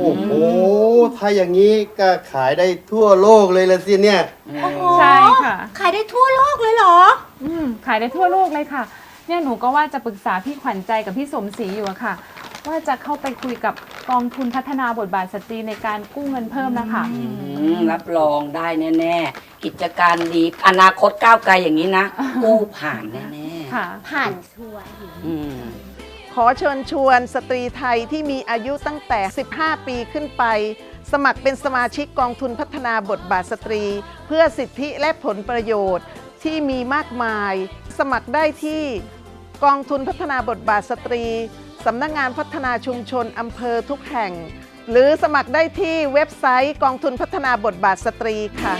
โอ้โหถ้าอย่างนี้ก็ขายได้ทั่วโลกเลยละสิเนี่ยใช่ค่ะ ขายได้ทั่วโลกเลยเหรอ อืมขายได้ทั่วโลกเลยค่ะ เนี่ยหนูก็ว่าจะปรึกษาพี่ขวัญใจกับพี่สมศรีอยู่อะค่ะ ว่าจะเข้าไปคุยกับกองทุนพัฒนาบทบาทสตรีในการกู้เงินเพิ่มนะคะ อืมรับรองได้แน่ๆ กิจการดีอนาคตก้าวไกลอย่างนี้นะ กู้ผ่านแน่ค่ะ ผ่านชัวร์ๆอืม ขอเชิญชวนสตรีไทยที่มีอายุตั้งแต่ 15 ปีขึ้นไป สมัครเป็นสมาชิกกองทุนพัฒนาบทบาทสตรี เพื่อสิทธิและผลประโยชน์ที่มีมากมาย สมัครได้ที่กองทุนพัฒนาบทบาทสตรี สำนักงานพัฒนาชุมชนอำเภอทุกแห่ง หรือสมัครได้ที่เว็บไซต์กองทุนพัฒนาบทบาทสตรีค่ะ